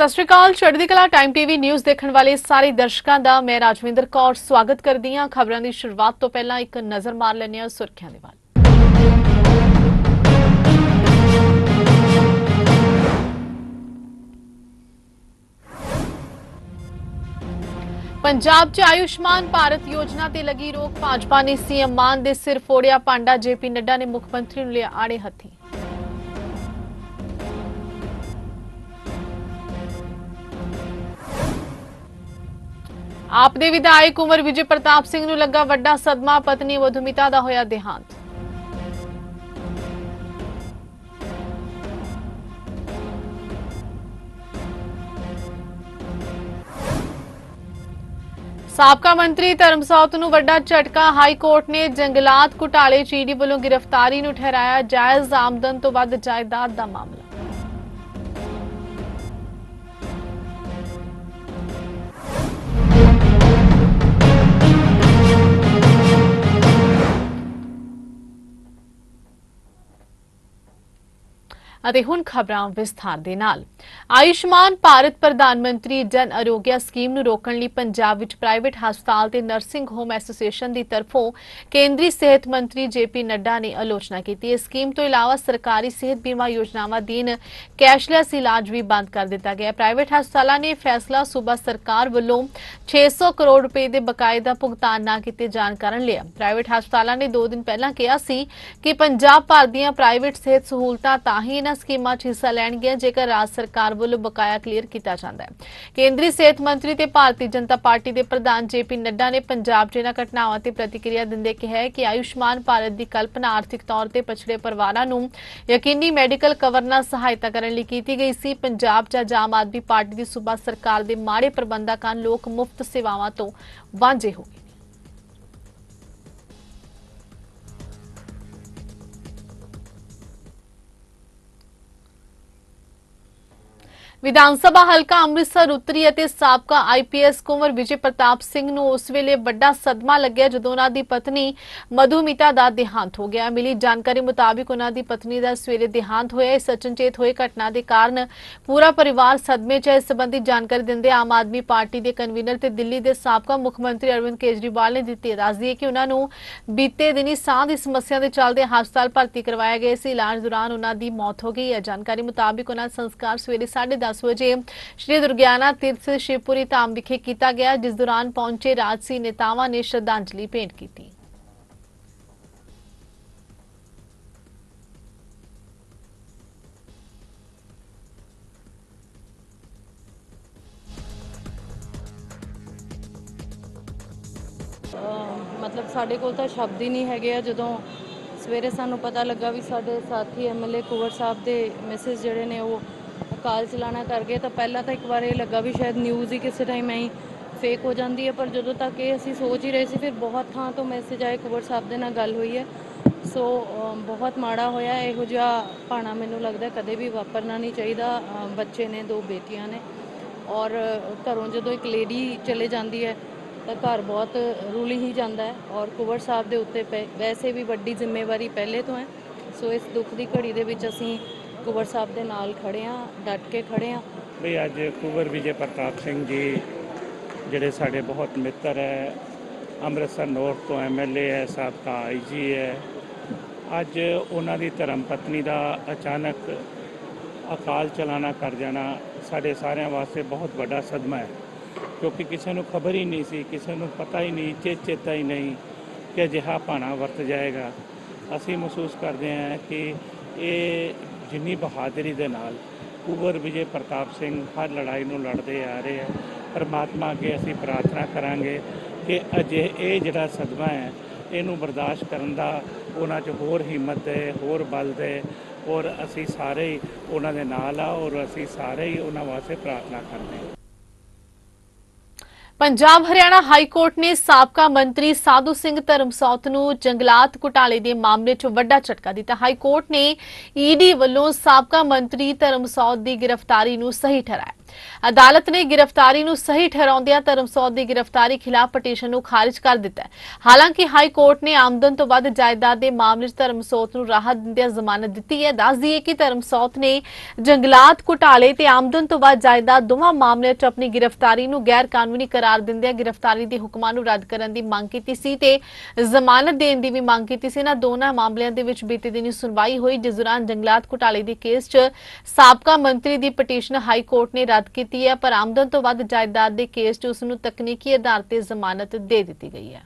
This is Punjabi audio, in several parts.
ਸਤਿ ਸ਼੍ਰੀ ਅਕਾਲ, ਚੜ੍ਹਦੀ ਕਲਾ ਟਾਈਮ ਟੀਵੀ ਨਿਊਜ਼ ਦੇਖਣ ਵਾਲੇ ਸਾਰੇ ਦਰਸ਼ਕਾਂ ਦਾ ਮੈਂ ਰਾਜਵਿੰਦਰ ਕੌਰ ਸਵਾਗਤ ਕਰਦੀ ਹਾਂ। ਖਬਰਾਂ ਦੀ ਸ਼ੁਰੂਆਤ ਤੋਂ ਪਹਿਲਾਂ ਇੱਕ ਨਜ਼ਰ ਮਾਰ ਲੈਂਦੇ ਹਾਂ ਸੁਰਖੀਆਂ ਦੇ ਵੱਲ। ਪੰਜਾਬ 'ਚ ਆਯੁਸ਼ਮਾਨ ਭਾਰਤ ਯੋਜਨਾ ਤੇ ਲੱਗੀ ਰੋਕ, ਭਾਜਪਾ ਨੇ ਸੀਐਮ ਮਾਨ ਦੇ ਸਿਰ ਫੋੜਿਆ ਪਾਂਡਾ, ਜੇਪੀ ਨੱਡਾ ਨੇ ਮੁੱਖ ਮੰਤਰੀ ਨੂੰ ਲਿਆ ਆੜੇ ਹੱਥੀ। ਆਪ ਦੇ ਵਿਧਾਇਕ ਉਮਰ ਵਿਜੇ ਪ੍ਰਤਾਪ ਸਿੰਘ ਨੂੰ ਲੱਗਾ ਵੱਡਾ ਸਦਮਾ, ਪਤਨੀ ਮਧੁਮਿਤਾ ਦਾ ਹੋਇਆ ਦੇਹਾਂਤ। ਸਾਬਕਾ ਮੰਤਰੀ ਧਰਮਸੌਤ ਨੂੰ ਵੱਡਾ ਝਟਕਾ, ਹਾਈ ਕੋਰਟ ਨੇ ਜੰਗਲਾਤ ਘੁਟਾਲੇ ਚੀਡੀ ਵੱਲੋਂ ਗ੍ਰਿਫਤਾਰੀ ਨੂੰ ਠਹਿਰਾਇਆ ਜਾਇਜ਼ ਆਮਦਨ ਤੋਂ ਵੱਧ ਜਾਇਦਾਦ ਦਾ ਮਾਮਲਾ। ਅਤੇ ਹੁਣ ਖਬਰਾਂ ਵਿਸਥਾਰ ਦੇ ਨਾਲ। ਆਯੁਸ਼ਮਾਨ ਭਾਰਤ ਪ੍ਰਧਾਨ ਮੰਤਰੀ ਜਨ ਅਰੋਗਿਆ ਸਕੀਮ ਨੂੰ ਰੋਕਣ ਲਈ ਪੰਜਾਬ ਵਿੱਚ ਪ੍ਰਾਈਵੇਟ ਹਸਪਤਾਲ ਤੇ ਨਰਸਿੰਗ ਹੋਮ ਐਸੋਸੀਏਸ਼ਨ ਦੀ ਤਰਫੋਂ ਕੇਂਦਰੀ ਸਿਹਤ ਮੰਤਰੀ ਜੇਪੀ ਨੱਡਾ ਨੇ ਆਲੋਚਨਾ ਕੀਤੀ। ਇਸ ਸਕੀਮ ਤੋਂ ਇਲਾਵਾ ਸਰਕਾਰੀ ਸਿਹਤ ਬੀਮਾ ਯੋਜਨਾਵਾਂ ਦੀਨ ਕੈਸ਼ਲੈਸ ਇਲਾਜ ਵੀ ਬੰਦ ਕਰ ਦਿੱਤਾ ਗਿਆ ਪ੍ਰਾਈਵੇਟ ਹਸਪਤਾਲਾਂ ਨੇ ਫੈਸਲਾ ਸੂਬਾ ਸਰਕਾਰ ਵੱਲੋਂ 600 ਕਰੋੜ ਰੁਪਏ ਦੇ ਬਕਾਏ ਦਾ ਭੁਗਤਾਨ ਨਾ ਕੀਤੇ ਜਾਣ ਕਾਰਨ ਲਿਆ। ਪ੍ਰਾਈਵੇਟ ਹਸਪਤਾਲਾਂ ਨੇ 2 ਦਿਨ ਪਹਿਲਾਂ ਕਿਹਾ ਸੀ ਕਿ ਪੰਜਾਬ ਭਰ ਦੀਆਂ ਪ੍ਰਾਈਵੇਟ ਸਿਹਤ ਸਹੂਲਤਾਂ ਤਾਂ ਹੀ ਇਹਨਾਂ ਸਕੀਮਾਂ 'ਚ ਹਿੱਸਾ ਲੈਣਗੀਆਂ, ਜੇਕਰ ਰਾਜ ਸਰਕਾਰ ਵੱਲੋਂ ਬਕਾਇਆ ਕਲੀਅਰ ਕੀਤਾ ਜਾਂਦਾ ਹੈ। ਕੇਂਦਰੀ ਸਿਹਤ ਮੰਤਰੀ ਤੇ ਭਾਰਤੀ ਜਨਤਾ ਪਾਰਟੀ ਦੇ ਪ੍ਰਧਾਨ ਜੇਪੀ ਨੱਡਾ ਨੇ ਪੰਜਾਬ 'ਚ ਇਹਨਾਂ ਘਟਨਾਵਾਂ ਤੇ ਪ੍ਰਤੀਕਿਰਿਆ ਦਿੰਦੇ ਕਿਹਾ ਕਿ ਆਯੁਸ਼ਮਾਨ ਭਾਰਤ ਦੀ ਕਲਪਨਾ ਆਰਥਿਕ ਤੌਰ ਤੇ ਪਛੜੇ ਪਰਿਵਾਰਾਂ ਨੂੰ ਯਕੀਨੀ ਮੈਡੀਕਲ ਕਵਰ ਨਾਲ ਸਹਾਇਤਾ ਕਰਨ ਲਈ ਕੀਤੀ ਗਈ ਸੀ। ਪੰਜਾਬ 'ਚ ਅੱਜ ਆਮ ਆਦਮੀ ਪਾਰਟੀ ਦੀ ਸੂਬਾ ਸਰਕਾਰ ਦੇ ਮਾੜੇ ਪ੍ਰਬੰਧਾਂ ਕਾਰਨ ਲੋਕ ਮੁਫਤ ਸੇਵਾਵਾਂ ਤੋਂ ਵਾਂਝੇ ਹੋ ਗਏ। ਵਿਧਾਨ ਸਭਾ ਹਲਕਾ ਅੰਮ੍ਰਿਤਸਰ, ਉੱਤਰੀ ਅਤੇ ਸਾਬਕਾ ਆਈਪੀਐਸ ਕੁੰਵਰ ਵਿਜੇ ਪ੍ਰਤਾਪ ਸਿੰਘ ਨੂੰ ਉਸ ਵੇਲੇ ਵੱਡਾ ਸਦਮਾ ਲੱਗਿਆ ਜਦੋਂ ਉਹਨਾਂ ਦੀ ਪਤਨੀ ਮਧੂਮਿਤਾ ਦਾ ਦੇਹਾਂਤ ਹੋ ਗਿਆ। ਮਿਲੀ ਜਾਣਕਾਰੀ ਮੁਤਾਬਿਕ ਉਹਨਾਂ ਦੀ ਪਤਨੀ ਦਾ ਸਵੇਰੇ ਦੇਹਾਂਤ ਹੋਇਆ। ਇਸ ਅਚਨਚੇਤ ਹੋਏ ਘਟਨਾ ਦੇ ਕਾਰਨ ਪੂਰਾ ਪਰਿਵਾਰ ਸਦਮੇ 'ਚ ਹੈ। ਇਸ ਸੰਬੰਧੀ ਜਾਣਕਾਰੀ ਦਿੰਦੇ ਆਮ ਆਦਮੀ ਪਾਰਟੀ ਦੇ ਕਨਵੀਨਰ ਤੇ ਦਿੱਲੀ ਦੇ ਸਾਬਕਾ ਮੁੱਖ ਮੰਤਰੀ ਅਰਵਿੰਦ ਕੇਜਰੀਵਾਲ ਨੇ ਦਿੱਤੀ ਦੱਸਦੀ ਹੈ ਕਿ ਉਹਨਾਂ ਨੂੰ ਬੀਤੇ ਦਿਨੀ ਸਾਹ ਦੀ ਸਮੱਸਿਆ ਦੇ ਚੱਲਦੇ ਹਸਪਤਾਲ ਭਰਤੀ ਕਰਵਾਇਆ ਗਿਆ। ਸੀ ਇਲਾਜ ਦੌਰਾਨ ਉਹਨਾਂ ਦੀ ਮੌਤ ਹੋ ਗਈ ਹੈ। ਜਾਣਕਾਰੀ ਮੁਤਾਬਿਕ ਉਹਨਾਂ ਦਾ ਸੰਸਕਾਰ ਸਵੇਰੇ 10:30 ਵਜੇ ਸ਼੍ਰੀ ਦੁਰਗਿਆਨਾ ਤੀਰਥ ਸ਼ਿਵਪੁਰੀ ਧਾਮ ਵਿਖੇ ਕੀਤਾ ਗਿਆ, ਜਿਸ ਦੌਰਾਨ ਪਹੁੰਚੇ ਰਾਜਸੀ ਨੇਤਾਵਾਂ ਨੇ ਸ਼ਰਧਾਂਜਲੀ ਭੇਂਟ ਕੀਤੀ। ਮਤਲਬ ਸਾਡੇ ਕੋਲ ਤਾਂ ਸ਼ਬਦ ਹੀ ਨਹੀਂ ਹੈਗੇ ਆ। ਜਦੋਂ ਸਵੇਰੇ ਸਾਨੂੰ ਪਤਾ ਲੱਗਾ ਵੀ ਸਾਡੇ ਸਾਥੀ ਐਮਐਲਏ ਕੁਵਰ ਸਾਹਿਬ ਦੇ ਮੈਸੇਜ ਜਿਹੜੇ ਨੇ, ਉਹ ਕਾਲ ਚਲਾਣਾ ਕਰ ਗਏ ਤਾਂ ਪਹਿਲਾਂ ਤਾਂ ਇੱਕ ਵਾਰ ਇਹ ਲੱਗਾ ਵੀ ਸ਼ਾਇਦ ਨਿਊਜ਼ ਹੀ ਕਿਸੇ ਟਾਈਮ ਐਂ ਫੇਕ ਹੋ ਜਾਂਦੀ ਹੈ, ਪਰ ਜਦੋਂ ਤੱਕ ਇਹ ਅਸੀਂ ਸੋਚ ਹੀ ਰਹੇ ਸੀ, ਫਿਰ ਬਹੁਤ ਥਾਂ ਤੋਂ ਮੈਸੇਜ ਆਏ ਕੁਵਰ ਸਾਹਿਬ ਦੇ ਨਾਲ ਗੱਲ ਹੋਈ ਹੈ। ਸੋ ਬਹੁਤ ਮਾੜਾ ਹੋਇਆ, ਇਹੋ ਜਿਹਾ ਭਾਣਾ ਮੈਨੂੰ ਲੱਗਦਾ ਕਦੇ ਵੀ ਵਾਪਰਨਾ ਨਹੀਂ ਚਾਹੀਦਾ। ਬੱਚੇ ਨੇ, ਦੋ ਬੇਟੀਆਂ ਨੇ। ਔਰ ਘਰੋਂ ਜਦੋਂ ਇੱਕ ਲੇਡੀ ਚਲੇ ਜਾਂਦੀ ਹੈ, ਤਾਂ ਘਰ ਬਹੁਤ ਰੂਲੀ ਹੀ ਜਾਂਦਾ ਹੈ ਔਰ ਕੁਵਰ ਸਾਹਿਬ ਦੇ ਉੱਤੇ ਪੈ- ਵੈਸੇ ਵੀ ਵੱਡੀ ਜ਼ਿੰਮੇਵਾਰੀ ਪਹਿਲੇ ਤੋਂ ਹੈ। ਸੋ ਇਸ ਦੁੱਖ ਦੀ ਘੜੀ ਦੇ ਵਿੱਚ ਅਸੀਂ ਕੁਵਰ ਸਾਹਿਬ ਦੇ ਨਾਲ ਖੜੇ ਹਾਂ ਡਟ ਕੇ ਖੜੇ ਹਾਂ ਵੀ ਅੱਜ ਕੁਵਰ ਵਿਜੇ ਪ੍ਰਤਾਪ ਸਿੰਘ ਜੀ, ਜਿਹੜੇ ਸਾਡੇ ਬਹੁਤ ਮਿੱਤਰ ਹੈ ਅੰਮ੍ਰਿਤਸਰ ਨੌਰਥ ਤੋਂ ਐਮਐਲਏ ਹੈ ਸਾਬਕਾ ਆਈਜੀ ਹੈ ਅੱਜ ਉਹਨਾਂ ਦੀ ਧਰਮ ਪਤਨੀ ਦਾ ਅਚਾਨਕ ਅਕਾਲ ਚਲਾਣਾ ਕਰ ਜਾਣਾ ਸਾਡੇ ਸਾਰਿਆਂ ਵਾਸਤੇ ਬਹੁਤ ਵੱਡਾ ਸਦਮਾ ਹੈ ਕਿਉਂਕਿ ਕਿਸੇ ਨੂੰ ਖਬਰ ਹੀ ਨਹੀਂ ਸੀ, ਕਿਸੇ ਨੂੰ ਪਤਾ ਹੀ ਨਹੀਂ, ਚੇ ਚੇਤਾ ਹੀ ਨਹੀਂ ਕਿ ਅਜਿਹਾ ਭਾਣਾ ਵਰਤ ਜਾਏਗਾ। ਅਸੀਂ ਮਹਿਸੂਸ ਕਰਦੇ ਹਾਂ ਕਿ ਇਹ ਜਿੰਨੀ ਬਹਾਦਰੀ ਦੇ ਨਾਲ ਕੁਵਰ ਵਿਜੇ ਪ੍ਰਤਾਪ ਸਿੰਘ ਹਰ ਲੜਾਈ ਨੂੰ ਲੜਦੇ ਆ ਰਹੇ ਹੈ ਪਰਮਾਤਮਾ ਅੱਗੇ ਅਸੀਂ ਪ੍ਰਾਰਥਨਾ ਕਰਾਂਗੇ ਕਿ ਅਜੇ ਇਹ ਜਿਹੜਾ ਸਦਮਾ ਹੈ, ਇਹਨੂੰ ਬਰਦਾਸ਼ਤ ਕਰਨ ਦਾ ਉਹਨਾਂ 'ਚ ਹੋਰ ਹਿੰਮਤ ਦੇ ਹੋਰ ਬਲ ਦੇ ਔਰ ਅਸੀਂ ਸਾਰੇ ਹੀ ਉਹਨਾਂ ਦੇ ਨਾਲ ਆ ਔਰ ਅਸੀਂ ਸਾਰੇ ਹੀ ਉਹਨਾਂ ਵਾਸਤੇ ਪ੍ਰਾਰਥਨਾ ਕਰਦੇ ਹਾਂ। ਪੰਜਾਬ ਹਰਿਆਣਾ ਹਾਈ ਕੋਰਟ ਨੇ ਸਾਬਕਾ ਮੰਤਰੀ ਸਾਧੂ ਸਿੰਘ ਧਰਮਸੌਤ ਨੂੰ ਜੰਗਲਾਤ ਘੁਟਾਲੇ ਦੇ ਮਾਮਲੇ 'ਚ ਵੱਡਾ ਝਟਕਾ ਦਿੱਤਾ। ਹਾਈ ਕੋਰਟ ਨੇ ਈਡੀ ਵੱਲੋਂ ਸਾਬਕਾ ਮੰਤਰੀ ਧਰਮਸੌਤ ਦੀ ਗ੍ਰਿਫਤਾਰੀ ਨੂੰ ਸਹੀ ਠਹਿਰਾਇਆ। ਅਦਾਲਤ ਨੇ ਗ੍ਰਿਫਤਾਰੀ ਨੂੰ ਸਹੀ ਠਹਿਰਾਉਂਦਿਆਂ ਧਰਮਸੋਤ ਦੀ ਗ੍ਰਿਫਤਾਰੀ ਖਿਲਾਫ ਪਟੀਸ਼ਨ ਨੂੰ ਖਾਰਜ ਕਰ ਦਿੱਤਾ ਹੈ। ਹਾਲਾਂਕਿ ਹਾਈ ਕੋਰਟ ਨੇ ਆਮਦਨ ਤੋਂ ਵੱਧ ਜਾਇਦਾਦ ਦੇ ਮਾਮਲੇ 'ਚ ਧਰਮਸੋਤ ਨੂੰ ਰਾਹਤ ਦਿੰਦਿਆਂ ਜ਼ਮਾਨਤ ਦਿੱਤੀ ਹੈ। ਦੱਸ ਦਈਏ ਕਿ ਧਰਮਸੋਤ ਨੇ ਜੰਗਲਾਤ ਘੁਟਾਲੇ ਤੇ ਆਮਦਨ ਤੋਂ ਵੱਧ ਜਾਇਦਾਦ ਦੋਵਾਂ ਮਾਮਲਿਆਂ 'ਚ ਆਪਣੀ ਗ੍ਰਿਫਤਾਰੀ ਨੂੰ ਗੈਰ ਕਾਨੂੰਨੀ ਕਰਾਰ ਦਿੰਦਿਆਂ ਗ੍ਰਿਫਤਾਰੀ ਦੇ ਹੁਕਮਾਂ ਨੂੰ ਰੱਦ ਕਰਨ ਦੀ ਮੰਗ ਕੀਤੀ ਸੀ ਤੇ ਜ਼ਮਾਨਤ ਦੇਣ ਦੀ ਵੀ ਮੰਗ ਕੀਤੀ ਸੀ। ਇਹਨਾਂ ਦੋਨਾਂ ਮਾਮਲਿਆਂ ਦੇ ਵਿੱਚ ਬੀਤੇ ਦਿਨੀ ਸੁਣਵਾਈ ਹੋਈ, ਜਿਸ ਦੌਰਾਨ ਜੰਗਲਾਤ ਘੁਟਾਲੇ ਦੇ ਕੇਸ 'ਚ ਸਾਬਕਾ ਮੰਤਰੀ ਦੀ ਪਟੀਸ਼ਨ ਹਾਈ ਕੋਰਟ ਨੇ ਰੱਦ ਕੀਤੀ ਹੈ, ਪਰ ਆਮਦਨ ਤੋਂ ਵੱਧ ਜਾਇਦਾਦ ਦੇ ਕੇਸ 'ਚ ਉਸ ਨੂੰ ਤਕਨੀਕੀ ਆਧਾਰ ਤੇ ਜ਼ਮਾਨਤ ਦੇ ਦਿੱਤੀ ਗਈ ਹੈ।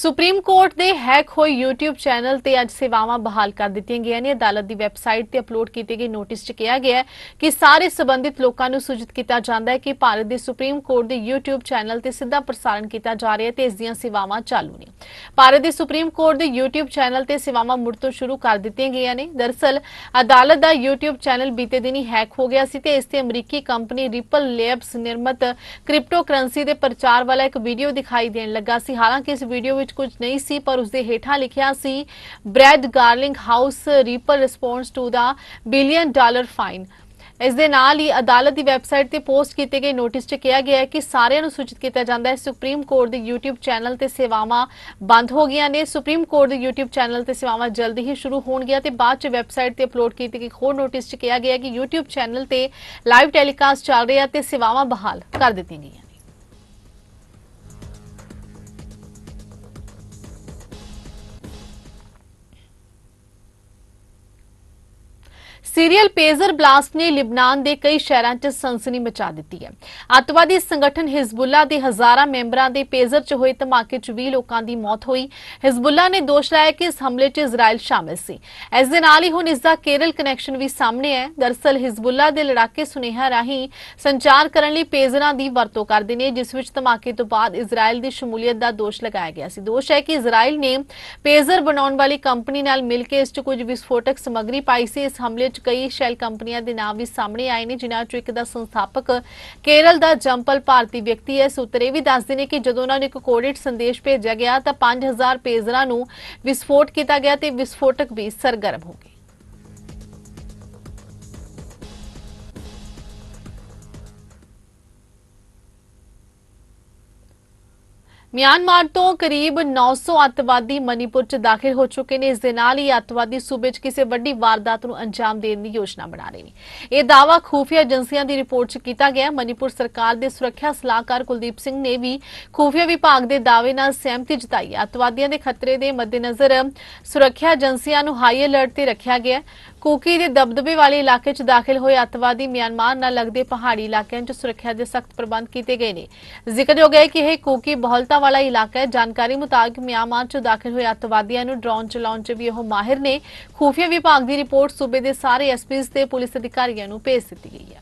ਸੁਪਰੀਮ ਕੋਰਟ ਦੇ ਹੈਕ ਹੋਏ YouTube ਚੈਨਲ ਤੇ ਅੱਜ ਸੇਵਾਵਾਂ ਬਹਾਲ ਕਰ ਦਿੱਤੀਆਂ ਗਈਆਂ ਨੇ। ਅਦਾਲਤ ਦੀ ਵੈਬਸਾਈਟ ਤੇ ਅਪਲੋਡ ਕੀਤੇ ਗਏ ਨੋਟਿਸ 'ਚ ਕਿਹਾ ਗਿਆ ਹੈ ਕਿ ਸਾਰੇ ਸਬੰਧਿਤ ਲੋਕਾਂ ਨੂੰ ਸੂਚਿਤ ਕੀਤਾ ਜਾਂਦਾ ਹੈ ਕਿ ਭਾਰਤ ਦੇ ਸੁਪਰੀਮ ਕੋਰਟ ਦੇ YouTube ਚੈਨਲ ਤੇ ਸਿੱਧਾ ਪ੍ਰਸਾਰਣ ਕੀਤਾ ਜਾ ਰਿਹਾ ਹੈ ਤੇ ਇਸ ਦੀਆਂ ਸੇਵਾਵਾਂ ਚਾਲੂ ਨੇ। ਭਾਰਤ ਦੇ ਸੁਪਰੀਮ ਕੋਰਟ ਦੇ YouTube ਚੈਨਲ ਤੇ ਸੇਵਾਵਾਂ ਮੁੜ ਤੋਂ ਸ਼ੁਰੂ ਕਰ ਦਿੱਤੀਆਂ ਗਈਆਂ ਨੇ। ਦਰਸਲ, ਅਦਾਲਤ ਦਾ YouTube ਚੈਨਲ ਬੀਤੇ ਦਿਨੀ ਹੈਕ ਹੋ ਗਿਆ ਸੀ ਤੇ ਇਸ ਤੇ ਅਮਰੀਕੀ ਕੰਪਨੀ ਰਿਪਲ ਲੈਬਸ ਨਿਰਮਿਤ ਕ੍ਰਿਪਟੋ ਕਰੰਸੀ ਦੇ ਪ੍ਰਚਾਰ ਵਾਲਾ ਇੱਕ ਵੀਡੀਓ ਦਿਖਾਈ ਦੇਣ ਲੱਗਾ ਸੀ। ਹਾਲਾਂਕਿ ਇਸ ਵੀਡੀਓ ਵਿੱਚ ਕੁਝ ਨਹੀਂ ਸੀ, ਪਰ ਉਸ ਦੇ ਹੇਠਾਂ ਲਿਖਿਆ ਸੀ Brad Garlinghouse Ripple response to the billion dollar fine ਇਸ ਦੇ ਨਾਲ ਹੀ ਅਦਾਲਤ ਦੀ ਵੈਬਸਾਈਟ ਤੇ ਪੋਸਟ ਕੀਤੇ ਗਏ ਨੋਟਿਸ 'ਚ ਕਿਹਾ ਗਿਆ ਹੈ ਕਿ ਸਾਰਿਆਂ ਨੂੰ ਸੂਚਿਤ ਕੀਤਾ ਜਾਂਦਾ ਹੈ, ਸੁਪਰੀਮ ਕੋਰਟ ਦੇ YouTube ਚੈਨਲ ਤੇ ਸੇਵਾਵਾਂ ਬੰਦ ਹੋ ਗਈਆਂ ਨੇ। ਸੁਪਰੀਮ ਕੋਰਟ ਦੇ YouTube ਚੈਨਲ ਤੇ ਸੇਵਾਵਾਂ ਜਲਦੀ ਹੀ ਸ਼ੁਰੂ ਹੋਣਗੀਆਂ ਤੇ ਬਾਅਦ 'ਚ ਵੈਬਸਾਈਟ ਤੇ ਅਪਲੋਡ ਕੀਤੀ ਗਈ ਹੋਰ ਨੋਟਿਸ 'ਚ ਕਿਹਾ ਗਿਆ ਹੈ ਕਿ YouTube ਚੈਨਲ ਤੇ ਲਾਈਵ ਟੈਲੀਕਾਸਟ ਚੱਲ ਰਿਹਾ ਤੇ ਸੇਵਾਵਾਂ ਬਹਾਲ ਕਰ ਦਿੱਤੀਆਂ ਗਈਆਂ। ਸੀਰੀਅਲ ਪੇਜ਼ਰ ਬਲਾਸਟ ਨੇ ਲਿਬਨਾਨ ਦੇ ਕਈ ਸ਼ਹਿਰਾਂ 'ਚ ਸਨਸਨੀ ਮਚਾ ਦਿੱਤੀ ਹੈ। ਅੱਤਵਾਦੀ ਸੰਗਠਨ ਹਿਜ਼ਬੁੱਲਾ ਦੇ ਹਜ਼ਾਰਾਂ ਮੈਂਬਰਾਂ ਦੇ ਪੇਜ਼ਰ 'ਚ ਹੋਏ ਧਮਾਕੇ 'ਚ 20 ਲੋਕਾਂ ਦੀ ਮੌਤ ਹੋਈ। ਹਿਜ਼ਬੁੱਲਾ ਨੇ ਦੋਸ਼ ਲਾਇਆ ਕਿ ਇਸ ਹਮਲੇ 'ਚ ਇਜ਼ਰਾਈਲ ਸ਼ਾਮਿਲ ਸੀ। ਇਸ ਦੇ ਨਾਲ ਹੀ ਹੁਣ ਇਸ ਦਾ ਕੇਰਲ ਕਨੈਕਸ਼ਨ ਵੀ ਸਾਹਮਣੇ ਹੈ। ਦਰਸਲ ਹਿਜ਼ਬੁੱਲਾ ਦੇ ਲੜਾਕੇ ਸੁਨੇਹਾ ਰਾਹੀਂ ਸੰਚਾਰ ਕਰਨ ਲਈ ਪੇਜ਼ਰਾਂ ਦੀ ਵਰਤੋਂ ਕਰਦੇ ਨੇ, ਜਿਸ ਵਿੱਚ ਧਮਾਕੇ ਤੋਂ ਬਾਅਦ ਇਜ਼ਰਾਈਲ ਦੀ ਸ਼ਮੂਲੀਅਤ ਦਾ ਦੋਸ਼ ਲਗਾਇਆ ਗਿਆ ਸੀ। ਦੋਸ਼ ਹੈ ਕਿ ਇਜ਼ਰਾਈਲ ਨੇ ਪੇਜ਼ਰ ਬਣਾਉਣ ਵਾਲੀ ਕੰਪਨੀ ਨਾਲ ਮਿਲ ਕੇ ਇਸ 'ਚ ਕੁਝ ਵਿਸਫੋਟਕ ਸਮੱਗਰੀ ਪਾਈ ਸੀ। ਇਸ ਹਮਲੇ 'ਚ ਕਈ ਸ਼ੈਲ ਕੰਪਨੀਆਂ ਦੇ ਨਾਮ ਵੀ ਸਾਹਮਣੇ ਆਏ ਨੇ, ਜਿਨ੍ਹਾਂ 'ਚੋਂ ਇੱਕ ਦਾ ਸੰਸਥਾਪਕ ਕੇਰਲ ਦਾ ਜੰਪਲ ਭਾਰਤੀ ਵਿਅਕਤੀ ਹੈ। ਸੂਤਰੇ ਵੀ ਦੱਸਦੇ ਨੇ ਕਿ ਜਦੋਂ ਉਹਨਾਂ ਨੂੰ ਇੱਕ ਕੋਡਡ ਸੰਦੇਸ਼ ਭੇਜਿਆ ਗਿਆ ਤਾਂ 5000 ਪੇਜ਼ਰਾਂ ਨੂੰ ਵਿਸਫੋਟ ਕੀਤਾ ਗਿਆ ਤੇ ਵਿਸਫੋਟਕ ਵੀ ਸਰਗਰਮ ਹੋ ਗਏ। ਮਿਆਂਮਾਰ ਤੋਂ ਕਰੀਬ 900 ਅੱਤਵਾਦੀ ਮਨੀਪੁਰ 'ਚ ਦਾਖਲ ਹੋ ਚੁੱਕੇ ਨੇ। ਇਸ ਦੇ ਨਾਲ ਹੀ ਅੱਤਵਾਦੀ ਸੂਬੇ 'ਚ ਕਿਸੇ ਵੱਡੀ ਵਾਰਦਾਤ ਨੂੰ ਅੰਜਾਮ ਦੇਣ ਦੀ ਯੋਜਨਾ ਬਣਾ ਰਹੇ ਨੇ। ਇਹ ਦਾਅਵਾ ਖੂਫੀਆ ਏਜੰਸੀਆਂ ਦੀ ਰਿਪੋਰਟ 'ਚ ਕੀਤਾ ਗਿਆ। ਮਨੀਪੁਰ ਸਰਕਾਰ ਦੇ ਸੁਰੱਖਿਆ ਸਲਾਹਕਾਰ ਕੁਲਦੀਪ ਸਿੰਘ ਨੇ ਵੀ ਖੂਫੀਆ ਵਿਭਾਗ ਦੇ ਦਾਅਵੇ ਨਾਲ ਸਹਿਮਤੀ ਜਤਾਈ। ਅੱਤਵਾਦੀਆਂ ਦੇ ਖਤਰੇ ਦੇ ਮੱਦੇਨਜ਼ਰ ਸੁਰੱਖਿਆ ਏਜੰਸੀਆਂ ਨੂੰ ਹਾਈ ਅਲਰਟ ਤੇ ਰੱਖਿਆ ਗਿਆ। ਕੂਕੀ ਦੇ ਦਬਦਬੇ ਵਾਲੇ ਇਲਾਕੇ 'ਚ ਦਾਖਲ ਹੋਏ ਅੱਤਵਾਦੀ ਮਿਆਂਮਾਰ ਨਾਲ ਲੱਗਦੇ ਪਹਾੜੀ ਇਲਾਕਿਆਂ 'ਚ ਸੁਰੱਖਿਆ ਦੇ ਸਖਤ ਪ੍ਰਬੰਧ ਕੀਤੇ ਗਏ ਨੇ। ਜ਼ਿਕਰਯੋਗ ਹੈ ਕਿ ਇਹ ਕੂਕੀ ਬਹੁਲਤਾ ਵਾਲਾ ਇਲਾਕਾ ਹੈ। ਜਾਣਕਾਰੀ ਮੁਤਾਬਕ ਮਿਆਂਮਾਰ 'ਚ ਦਾਖਲ ਹੋਏ ਅੱਤਵਾਦੀਆਂ ਨੂੰ ਡਰੋਨ ਚਲਾਉਣ 'ਚ ਵੀ ਉਹ ਮਾਹਿਰ ਨੇ। ਖੂਫੀਆ ਵਿਭਾਗ ਦੀ ਰਿਪੋਰਟ ਸੂਬੇ ਦੇ ਸਾਰੇ ਐਸਪੀਜ਼ ਤੇ ਪੁਲਿਸ ਅਧਿਕਾਰੀਆਂ ਨੂੰ ਭੇਜ ਦਿੱਤੀ ਗਈ ਹੈ।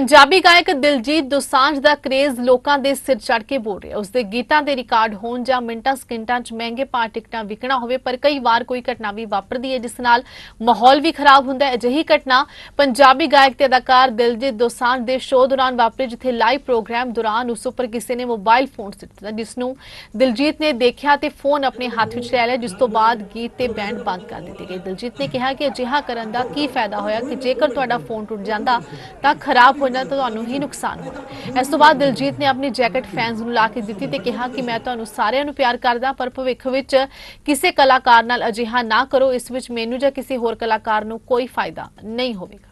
ਪੰਜਾਬੀ ਗਾਇਕ ਦਿਲਜੀਤ ਦੋਸਾਂਝ ਦਾ ਕ੍ਰੇਜ਼ ਲੋਕਾਂ ਦੇ ਸਿਰ ਚੜ ਕੇ ਬੋਲ ਰਿਹਾ। ਉਸ ਦੇ ਗੀਤਾਂ ਦੇ ਰਿਕਾਰਡ ਹੋਣ ਜਾਂ ਮਿੰਟਾਂ ਸਕਿੰਟਾਂ 'ਚ ਮਹਿੰਗੇ ਭਾਅ ਟਿਕਟਾਂ ਵਿਕਣਾ ਹੋਵੇ, ਪਰ ਕਈ ਵਾਰ ਕੋਈ ਘਟਨਾ ਵੀ ਵਾਪਰਦੀ ਹੈ, ਜਿਸ ਨਾਲ ਮਾਹੌਲ ਵੀ ਖਰਾਬ ਹੁੰਦਾ ਹੈ। ਅਜਿਹੀ ਘਟਨਾ ਪੰਜਾਬੀ ਗਾਇਕ ਤੇ ਅਦਾਕਾਰ ਦਿਲਜੀਤ ਦੋਸਾਂਝ ਦੇ ਸ਼ੋਅ ਦੌਰਾਨ ਵਾਪਰੀ, ਜਿੱਥੇ ਲਾਈਵ ਪ੍ਰੋਗਰਾਮ ਦੌਰਾਨ ਉਸ ਉੱਪਰ ਕਿਸੇ ਨੇ ਮੋਬਾਈਲ ਫੋਨ ਸੁੱਟ ਦਿੱਤਾ, ਜਿਸ ਨੂੰ ਦਿਲਜੀਤ ਨੇ ਦੇਖਿਆ ਤੇ ਫੋਨ ਆਪਣੇ ਹੱਥ ਵਿੱਚ ਲੈ ਲਿਆ, ਜਿਸ ਤੋਂ ਬਾਅਦ ਗੀਤ ਤੇ ਬੈਂਡ ਬੰਦ ਕਰ ਦਿੱਤੇ ਗਏ। ਦਿਲਜੀਤ ਨੇ ਕਿਹਾ ਕਿ ਅਜਿਹਾ ਕਰਨ ਦਾ ਕੀ ਫਾਇਦਾ ਹੋਇਆ ਕਿ ਜੇਕਰ ਤੁਹਾਡਾ ਫੋਨ ਟੁੱਟ ਜਾਂਦਾ ਤਾਂ ਖਰਾਬ ਹੋ ਜਾਂਦਾ ਤਾਂ ਤੁਹਾਨੂੰ ਹੀ ਨੁਕਸਾਨ ਹੋਣਾ। ਇਸ ਤੋਂ ਬਾਅਦ ਦਿਲਜੀਤ ਨੇ ਆਪਣੀ ਜੈਕਟ ਫੈਨਸ ਨੂੰ ਲਾ ਕੇ ਦਿੱਤੀ ਤੇ ਕਿਹਾ ਕਿ ਮੈਂ ਤੁਹਾਨੂੰ ਸਾਰਿਆਂ ਨੂੰ ਪਿਆਰ ਕਰਦਾ, ਪਰ ਭਵਿੱਖ ਵਿੱਚ ਕਿਸੇ ਕਲਾਕਾਰ ਨਾਲ ਅਜਿਹਾ ਨਾ ਕਰੋ, ਇਸ ਵਿੱਚ ਮੈਨੂੰ ਜਾਂ ਕਿਸੇ ਹੋਰ ਕਲਾਕਾਰ ਨੂੰ ਕੋਈ ਫਾਇਦਾ ਨਹੀਂ ਹੋਵੇਗਾ।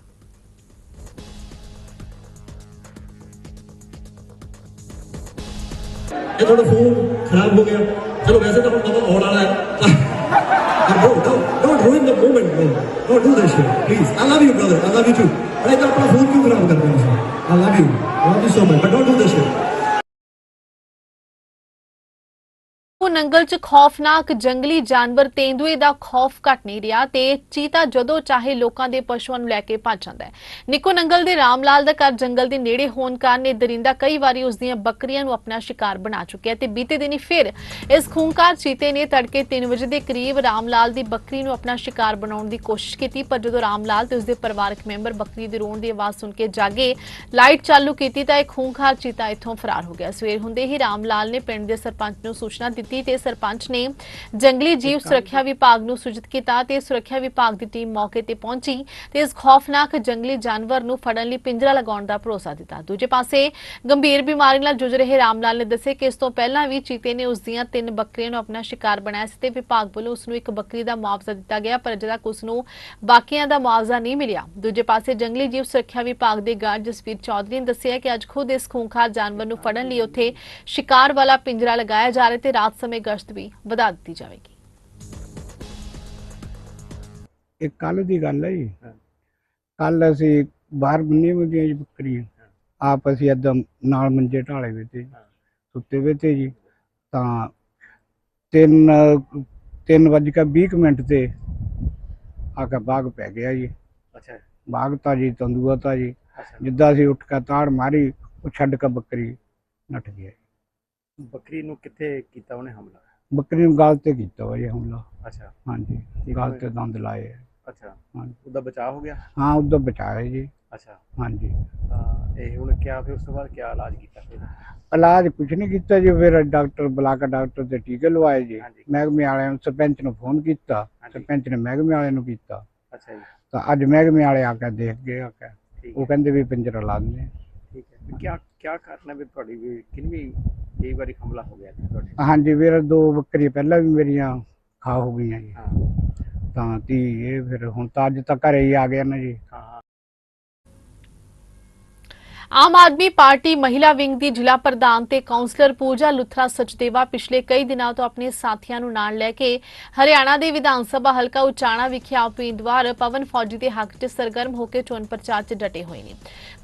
ਇਹ ਤੁਹਾਡਾ ਫੋਨ ਖਰਾਬ ਹੋ ਗਿਆ। ਚਲੋ ਵੈਸੇ ਤਾਂ ਹੁਣ ਨਵਾਂ ਆਉਣ ਵਾਲਾ ਹੈ। Don't ruin the moment, man. Don't do that shit. Please. I love you, brother. I love you too. I thought, love you. I love you so much. But don't do this shit. But Nangal 'ਚ ਖੌਫਨਾਕ ਜੰਗਲੀ ਜਾਨਵਰ ਤੇਂਦੂਏ ਦਾ ਖੌਫ ਘਟ ਨਹੀਂ ਰਿਹਾ ਤੇ ਚੀਤਾ ਜਦੋਂ ਚਾਹੇ ਲੋਕਾਂ ਦੇ ਪਸ਼ੂਆਂ ਨੂੰ ਲੈ ਕੇ ਭੱਜ ਜਾਂਦਾ ਹੈ। ਨਿੱਕੋ ਨੰਗਲ ਦੇ ਰਾਮਲਾਲ ਦਾ ਘਰ ਜੰਗਲ ਦੇ ਨੇੜੇ ਹੋਣ ਕਾਰਨ ਇਹ ਦਰਿੰਦਾ ਕਈ ਵਾਰੀ ਉਸ ਦੀਆਂ ਬੱਕਰੀਆਂ ਨੂੰ ਆਪਣਾ ਸ਼ਿਕਾਰ ਬਣਾ ਚੁੱਕਿਆ ਤੇ ਬੀਤੇ ਦਿਨੀ ਫਿਰ ਇਸ ਖੂੰਖਾਰ ਚੀਤੇ ਨੇ ਤੜਕੇ 3 ਵਜੇ ਦੇ ਕਰੀਬ ਰਾਮਲਾਲ ਦੀ ਬੱਕਰੀ ਨੂੰ ਆਪਣਾ ਸ਼ਿਕਾਰ ਬਣਾਉਣ ਦੀ ਕੋਸ਼ਿਸ਼ ਕੀਤੀ, ਪਰ ਜਦੋਂ ਰਾਮਲਾਲ ਤੇ ਉਸਦੇ ਪਰਿਵਾਰਕ ਮੈਂਬਰ ਬੱਕਰੀ ਦੇ ਰੋਣ ਦੀ ਆਵਾਜ਼ ਸੁਣ ਕੇ ਜਾਗੇ, ਲਾਈਟ ਚਾਲੂ ਕੀਤੀ ਤਾਂ ਇਹ ਖੂੰਖਾਰ ਚੀਤਾ ਇੱਥੋਂ ਫਰਾਰ ਹੋ ਗਿਆ। ਸਵੇਰ ਹੁੰਦੇ ਹੀ ਰਾਮਲਾਲ ਨੇ ਪਿੰਡ ਦੇ ਸਰਪੰਚ ਨੂੰ ਸੂਚਨਾ ਦਿੱਤੀ ਤੇ ਸਰਪੰਚ ਨੇ ਜੰਗਲੀ ਜੀਵ ਸੁਰੱਖਿਆ ਵਿਭਾਗ ਨੂੰ ਸੂਚਿਤ ਕੀਤਾ ਤੇ ਸੁਰੱਖਿਆ ਵਿਭਾਗ ਦੀ ਟੀਮ ਮੌਕੇ ਤੇ ਪਹੁੰਚੀ ਤੇ ਇਸ ਖੌਫਨਾਕ ਜੰਗਲੀ ਜਾਨਵਰ ਨੂੰ ਫੜਨ ਲਈ ਪਿੰਜਰਾ ਲਗਾਉਣ ਦਾ ਭਰੋਸਾ ਦਿੱਤਾ। ਦੂਜੇ ਪਾਸੇ ਗੰਭੀਰ ਬਿਮਾਰੀ ਨਾਲ ਜੂਝ ਰਹੇ ਰਾਮਲਾਲ ਨੇ ਦੱਸਿਆ ਕਿ ਇਸ ਤੋਂ ਪਹਿਲਾਂ ਵੀ ਚੀਤੇ ਨੇ ਉਸ ਦੀਆਂ ਤਿੰਨ ਬੱਕਰੀਆਂ ਨੂੰ ਆਪਣਾ ਸ਼ਿਕਾਰ ਬਣਾਇਆ ਸੀ ਤੇ ਵਿਭਾਗ ਵੱਲੋਂ ਉਸ ਨੂੰ ਇੱਕ ਬੱਕਰੀ ਦਾ ਮੁਆਵਜ਼ਾ ਦਿੱਤਾ ਗਿਆ ਪਰ ਅਜੇ ਤੱਕ ਉਸ ਨੂੰ ਬਾਕੀਆਂ ਦਾ ਮੁਆਵਜ਼ਾ ਨਹੀਂ ਮਿਲਿਆ। ਦੂਜੇ ਪਾਸੇ ਜੰਗਲੀ ਜੀਵ ਸੁਰੱਖਿਆ ਵਿਭਾਗ ਦੇ ਗਾਰਡ ਜਸਵੀਰ ਚੌਧਰੀ ਨੇ ਦੱਸਿਆ ਕਿ ਅੱਜ ਖੁਦ ਇਸ ਖੂੰਖਾਰ ਜਾਨਵਰ ਨੂੰ ਫੜਨ ਲਈ ਉੱਥੇ ਸ਼ਿਕਾਰ ਵਾਲਾ ਪਿੰਜਰਾ ਲਗਾਇਆ ਜਾ ਰਿਹਾ ਤੇ ਰਾਤ ਸਮੇਂ ਗਸ਼ਤ ਵੀ ਵਧਾ ਦਿੱਤੀ ਜਾਵੇਗੀ। ਇਹ ਕੱਲ ਦੀ ਗੱਲ ਹੈ ਜੀ। ਕੱਲ ਅਸੀਂ ਬਾਹਰ ਬੰਨੇ ਹੁੰਦੀਆਂ ਜੀ ਬੱਕਰੀਆਂ ਆਪ ਅਸੀਂ ਏਦਾਂ ਨਾਲ ਮੰਜੇ ਢਾਲੇ ਵੇ ਤੇ ਸੁੱਤੇ ਵੇ ਤੇ ਜੀ। ਤਾਂ ਤਿੰਨ ਤਿੰਨ ਵੱਜ ਕੇ 20 ਕੁ ਮਿੰਟ ਤੇ ਆ ਕੇ ਬਾਗ ਪੈ ਗਿਆ ਜੀ। ਅੱਛਾ। ਬਾਗ ਤਾਂ ਜੀ ਤੰਦੂਆ ਤਾਂ ਜੀ ਜਿੱਦਾਂ ਅਸੀਂ ਉੱਠ ਕੇ ਤਾੜ ਮਾਰੀ ਉਹ ਛੱਡ ਕੇ ਬੱਕਰੀ ਨੱਠ ਗਿਆ ਬੱਕਰੀ ਨੂੰ ਕਿੱਥੇ ਕੀਤਾ ਉਹਨੇ ਹਮਲਾ? ਬੱਕਰੀ ਨੂੰ ਗਲ ਤੇ ਕੀਤਾ ਵਾ ਜੀ ਹਮਲਾ। ਅੱਛਾ। ਹਾਂਜੀ ਗਲ ਤੇ ਦੰਦ ਲਾਏ। ਆ। ਅੱਛਾ। ਹਾਂਜੀ। ਉਹਦਾ ਬਚਾਅ ਹੋ ਗਿਆ? ਹਾਂ ਉਦੋਂ ਬਚਾਇਆ ਜੀ। ਅੱਛਾ। ਹਾਂਜੀ। ਤਾਂ ਇਹ ਹੁਣ ਕਿਆ ਫਿਰ ਉਸ ਤੋਂ ਬਾਅਦ ਕਿਆ ਇਲਾਜ ਕੀਤਾ ਫਿਰ? ਇਲਾਜ ਕੁਝ ਨਹੀਂ ਕੀਤਾ ਜੀ ਫਿਰ ਡਾਕਟਰ ਬੁਲਾ ਕੇ ਡਾਕਟਰ ਤੇ ਟੀਕੇ ਲਵਾਏ ਜੀ। ਹਾਂਜੀ। ਮਹਿਕਮੇ ਵਾਲਿਆਂ ਨੂੰ ਸਰਪੰਚ ਨੂੰ ਫੋਨ ਕੀਤਾ। ਹਾਂਜੀ। ਸਰਪੰਚ ਨੇ ਮਹਿਕਮੇ ਵਾਲਿਆਂ ਨੂੰ ਕੀਤਾ। ਅੱਛਾ ਜੀ। ਤਾਂ ਅੱਜ ਮਹਿਕਮੇ ਵਾਲੇ ਆ ਕੇ ਦੇਖ ਗਏ ਆ ਕੇ। ਠੀਕ ਉਹ ਹੈ। ਕਹਿੰਦੇ ਵੀ ਪਿੰਜਰਾ ਲਾ ਦਿੰਦੇ। ਆ। ਠੀਕ ਹੈ। ਕਿਆ ਕਿਆ ਕਾਰਨ ਵੀ ਤੁਹਾਡੀ ਵੀ ਕਿੰਨੀ ਕਈ ਵਾਰੀ ਹਮਲਾ ਹੋ ਗਿਆ ਤੁਹਾਡੇ ਹਾਂਜੀ ਵੀਰ ਦੋ ਬੱਕਰੀ ਪਹਿਲਾਂ ਵੀ ਮੇਰੀਆਂ ਖਾ ਹੋ ਗਈਆਂ ਜੀ। ਹਾਂ। ਤਾਂ ਤੀ ਇਹ ਫਿਰ ਹੁਣ ਤਾਂ ਅੱਜ ਤਾਂ ਘਰੇ ਹੀ ਆ ਗਿਆ ਨਾ ਜੀ। ਹਾਂ ਆਮ ਆਦਮੀ ਪਾਰਟੀ ਮਹਿਲਾ ਵਿੰਗ ਦੀ ਜ਼ਿਲ੍ਹਾ ਪ੍ਰਧਾਨ ਤੇ ਕਾਉਂਸਲਰ ਪੂਜਾ ਲੁਥਰਾ ਸਚਦੇਵਾ ਪਿਛਲੇ ਕਈ ਦਿਨਾਂ ਤੋਂ ਆਪਣੇ ਸਾਥੀਆਂ ਨੂੰ ਨਾਲ ਲੈ ਕੇ ਹਰਿਆਣਾ ਦੇ ਵਿਧਾਨ ਸਭਾ ਹਲਕਾ ਉਚਾਣਾ ਵਿਖੇ ਆਪ ਉਮੀਦਵਾਰ ਪਵਨ ਫੌਜੀ ਦੇ ਹੱਕ 'ਚ ਸਰਗਰਮ ਹੋ ਕੇ ਚੋਣ ਪ੍ਰਚਾਰ 'ਚ ਡਟੇ ਹੋਏ ਨੇ।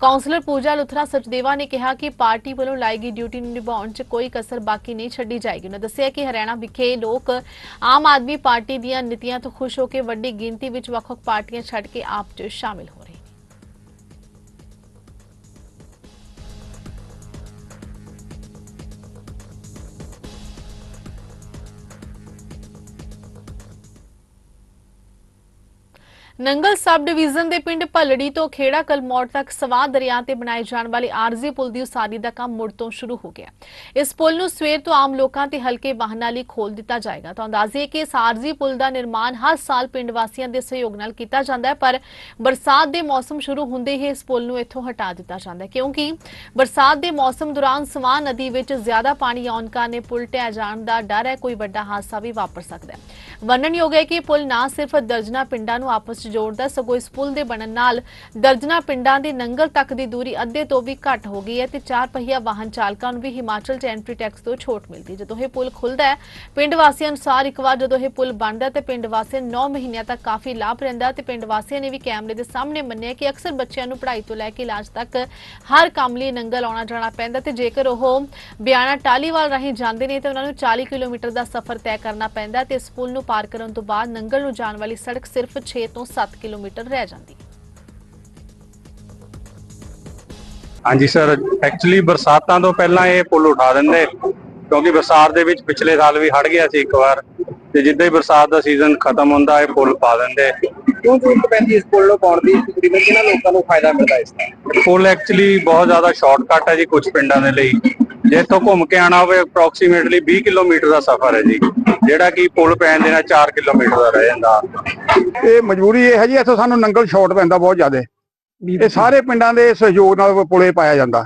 ਕਾਉਂਸਲਰ ਪੂਜਾ ਲੁਥਰਾ ਸਚਦੇਵਾ ਨੇ ਕਿਹਾ ਕਿ ਪਾਰਟੀ ਵੱਲੋਂ ਲਾਈ ਗਈ ਡਿਊਟੀ ਨੂੰ ਨਿਭਾਉਣ 'ਚ ਕੋਈ ਕਸਰ ਬਾਕੀ ਨਹੀਂ ਛੱਡੀ ਜਾਏਗੀ। ਉਹਨਾਂ ਦੱਸਿਆ ਕਿ ਹਰਿਆਣਾ ਵਿਖੇ ਲੋਕ ਆਮ ਆਦਮੀ ਪਾਰਟੀ ਦੀਆਂ ਨੀਤੀਆਂ ਤੋਂ ਖੁਸ਼ ਹੋ ਕੇ ਵੱਡੀ ਗਿਣਤੀ ਵਿੱਚ ਵੱਖ-ਵੱਖ ਪਾਰਟੀਆਂ ਛੱਡ ਕੇ ਆਪ 'ਚ ਸ਼ਾਮਿਲ ਹੋ ਨੰਗਲ ਸਬ ਡਿਵੀਜ਼ਨ ਦੇ ਪਿੰਡ ਭੱਲੜੀ ਤੋਂ ਖੇੜਾ ਕਲਮੋੜ ਤੱਕ ਸਵਾਹ ਦਰਿਆ ਤੇ ਬਣਾਏ ਜਾਣ ਵਾਲੇ ਆਰਜ਼ੀ ਪੁਲ ਦੀ ਉਸਾਰੀ ਦਾ ਕੰਮ ਮੁੜ ਤੋਂ ਸ਼ੁਰੂ ਹੋ ਗਿਆ। ਇਸ ਪੁਲ ਨੂੰ ਸਵੇਰ ਤੋਂ ਆਮ ਲੋਕਾਂ ਤੇ ਹਲਕੇ ਵਾਹਨਾਂ ਲਈ ਖੋਲ ਦਿੱਤਾ ਜਾਏਗਾ। ਤਾਂ ਅੰਦਾਜ਼ੇ ਕਿ ਇਸ ਆਰਜ਼ੀ ਪੁਲ ਦਾ ਨਿਰਮਾਣ ਹਰ ਸਾਲ ਪਿੰਡ ਵਾਸੀਆਂ ਦੇ ਸਹਿਯੋਗ ਨਾਲ ਕੀਤਾ ਜਾਂਦਾ ਹੈ, ਪਰ ਬਰਸਾਤ ਦੇ ਮੌਸਮ ਸ਼ੁਰੂ ਹੁੰਦੇ ਹੀ ਇਸ ਪੁਲ ਨੂੰ ਇੱਥੋਂ ਹਟਾ ਦਿੱਤਾ ਜਾਂਦਾ ਹੈ, ਕਿਉਂਕਿ ਬਰਸਾਤ ਦੇ ਮੌਸਮ ਦੌਰਾਨ ਸਵਾਹ ਨਦੀ ਵਿੱਚ ਜ਼ਿਆਦਾ ਪਾਣੀ ਆਉਣ ਕਾਰਨ ਇਹ ਪੁਲ ਢਹਿ ਜਾਣ ਦਾ ਡਰ ਹੈ, ਕੋਈ ਵੱਡਾ ਹਾਦਸਾ ਵੀ ਵਾਪਰ ਸਕਦਾ ਹੈ। ਵਰਣਨਯੋਗ ਹੈ ਕਿ ਇਹ ਪੁਲ ਨਾ ਸਿਰਫ ਦਰਜਨਾ ਪਿੰਡਾਂ ਨੂੰ ਆਪਸ ਵਿੱਚ ਜੋੜਦਾ, ਸਗੋਂ ਇਸ ਪੁਲ ਦੇ ਬਣਨ ਨਾਲ ਦਰਜਨਾ ਪਿੰਡਾਂ ਦੀ ਨੰਗਲ ਤੱਕ ਦੀ ਦੂਰੀ ਅੱਧੇ ਤੋਂ ਵੀ ਘੱਟ ਹੋ ਗਈ ਹੈ ਤੇ ਚਾਰ ਪਹੀਆ ਵਾਹਨ ਚਾਲਕਾਂ ਨੂੰ ਵੀ ਹਿਮਾਚਲ 'ਚ ਐਂਟਰੀ ਟੈਕਸ ਤੋਂ ਛੋਟ ਮਿਲਦੀ ਜਦੋਂ ਇਹ ਪੁਲ ਖੁੱਲਦਾ ਹੈ, ਪਿੰਡ ਵਾਸੀਆਂ ਅਨੁਸਾਰ ਇੱਕ ਵਾਰ ਜਦੋਂ ਇਹ ਪੁਲ ਬਣਦਾ ਹੈ ਤੇ ਪਿੰਡ ਵਾਸੀਆਂ ਨੂੰ 9 ਮਹੀਨਿਆਂ ਤੱਕ ਕਾਫੀ ਲਾਭ ਰਹਿੰਦਾ ਹੈ ਤੇ ਪਿੰਡ ਵਾਸੀਆਂ ਨੇ ਵੀ ਕੈਮਰੇ ਦੇ ਸਾਹਮਣੇ ਮੰਨਿਆ ਕਿ ਅਕਸਰ ਬੱਚਿਆਂ ਨੂੰ ਪੜ੍ਹਾਈ ਤੋਂ ਲੈ ਕੇ ਇਲਾਜ ਤੱਕ ਹਰ ਕੰਮ ਲਈ ਨੰਗਲ ਆਉਣਾ ਜਾਣਾ ਪੈਂਦਾ ਤੇ ਜੇਕਰ ਉਹ ਬਿਆਣਾ ਟਾਲੀਵਾਲ ਰਾਹੀਂ ਜਾਂਦੇ ਨੇ ਤਾਂ ਉਹਨਾਂ ਨੂੰ 40 ਕਿਲੋਮੀਟਰ ਦਾ ਸਫ਼ਰ ਤੈਅ ਕਰਨਾ ਪੈਂਦਾ ਹੈ ਤੇ ਇਸ ਪੁਲ ਨੂੰ ਪਾਰ ਕਰਨ ਤੋਂ ਬਾਅਦ ਨੰਗਲ ਨੂੰ ਜਾਣ ਵਾਲੀ ਸੜਕ ਸਿਰਫ 6 ਤੋਂ 7 ਕਿਲੋਮੀਟਰ ਰਹਿ ਜਾਂਦੀ। ਹੈ ਹਾਂਜੀ ਸਰ ਐਕਚੁਅਲੀ ਬਰਸਾਤਾਂ ਤੋਂ ਪਹਿਲਾਂ ਇਹ ਪੁਲ ਉਠਾ ਦਿੰਦੇ ਕਿਉਂਕਿ ਬਰਸਾਤ ਦੇ ਵਿੱਚ ਪਿਛਲੇ ਸਾਲ ਵੀ ਹੜ ਗਿਆ ਸੀ ਇੱਕ ਵਾਰ ਤੇ ਜਿੱਦਾਂ ਹੀ ਬਰਸਾਤ ਦਾ ਸੀਜ਼ਨ ਖਤਮ ਹੁੰਦਾ ਇਹ ਪੁਲ ਪਾ ਦਿੰਦੇ। ਕਿਉਂ ਜ਼ਰੂਰਤ ਪੈਂਦੀ ਇਸ ਪੁਲ ਨੂੰ ਪਾਉਣ ਦੀ? ਤਕਰੀਬਨ ਕਿਹਨਾਂ ਲੋਕਾਂ ਨੂੰ ਫਾਇਦਾ ਮਿਲਦਾ ਇਸ ਦਾ? ਪੁਲ ਐਕਚੁਅਲੀ ਬਹੁਤ ਜ਼ਿਆਦਾ ਸ਼ਾਰਟਕਟ ਹੈ ਜੀ ਕੁਝ ਪਿੰਡਾਂ ਦੇ ਲਈ। ਜੇ ਇੱਥੋਂ ਘੁੰਮ ਕੇ ਆਣਾ ਹੋਵੇ ਅਪਰੋਕਸੀਮੇਟਲੀ 20 ਕਿਲੋਮੀਟਰ ਦਾ ਸਫ਼ਰ ਹੈ ਜੀ। ਜਿਹੜਾ ਕਿ ਪੁਲ ਪੈਣ ਦੇ ਨਾਲ 4 ਕਿਲੋਮੀਟਰ ਦਾ ਰਹਿ ਜਾਂਦਾ। ਇਹ ਮਜਬੂਰੀ ਇਹ ਹੈ ਜੀ ਇੱਥੋਂ ਸਾਨੂੰ ਨੰਗਲ ਸ਼ਾਟ ਪੈਂਦਾ ਬਹੁਤ ਜ਼ਿਆਦਾ। ਇਹ ਸਾਰੇ ਪਿੰਡਾਂ ਦੇ ਸਹਿਯੋਗ ਨਾਲ ਪੁਲੇ ਪਾਇਆ ਜਾਂਦਾ।